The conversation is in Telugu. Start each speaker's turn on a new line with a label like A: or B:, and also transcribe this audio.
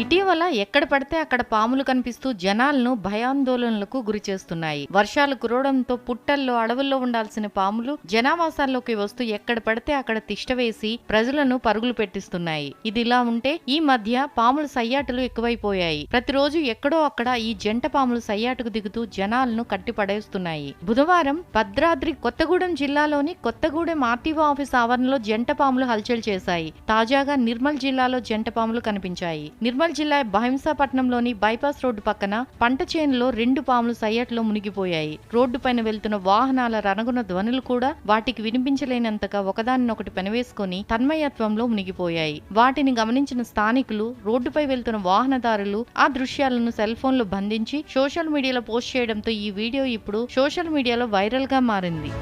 A: ఇటీవల ఎక్కడ పడితే అక్కడ పాములు కనిపిస్తూ జనాలను భయాందోళనలకు గురి చేస్తున్నాయి. వర్షాలు కురవడంతో పుట్టల్లో అడవుల్లో ఉండాల్సిన పాములు జనావాసాల్లోకి వస్తూ ఎక్కడ పడితే అక్కడ తిష్టవేసి ప్రజలను పరుగులు పెట్టిస్తున్నాయి. ఇదిలా ఉంటే ఈ మధ్య పాముల సయ్యాటలు ఎక్కువైపోయాయి. ప్రతిరోజు ఎక్కడో అక్కడ ఈ జంట పాములు సయ్యాటకు దిగుతూ జనాలను కట్టి పడేస్తున్నాయి బుధవారం భద్రాద్రి కొత్తగూడెం జిల్లాలోని కొత్తగూడెం ఆర్టీఓ ఆఫీస్ ఆవరణలో జంట పాములు హల్చల్ చేశాయి. తాజాగా నిర్మల్ జిల్లాలో జంట పాములు కనిపించాయి. నిర్మల్ జిల్లా బహింసాపట్నంలోని బైపాస్ రోడ్డు పక్కన పంట చేనులో రెండు పాములు సయ్యట్లో మునిగిపోయాయి. రోడ్డుపైన వెళ్తున్న వాహనాల రణగున ధ్వనులు కూడా వాటికి వినిపించలేనంతగా ఒకదానినొకటి పెనవేసుకొని తన్మయత్వంలో మునిగిపోయాయి. వాటిని గమనించిన స్థానికులు రోడ్డుపై వెళ్తున్న వాహనదారులు ఆ దృశ్యాలను సెల్ ఫోన్లో బంధించి సోషల్ మీడియాలో పోస్ట్ చేయడంతో ఈ వీడియో ఇప్పుడు సోషల్ మీడియాలో వైరల్గా మారింది.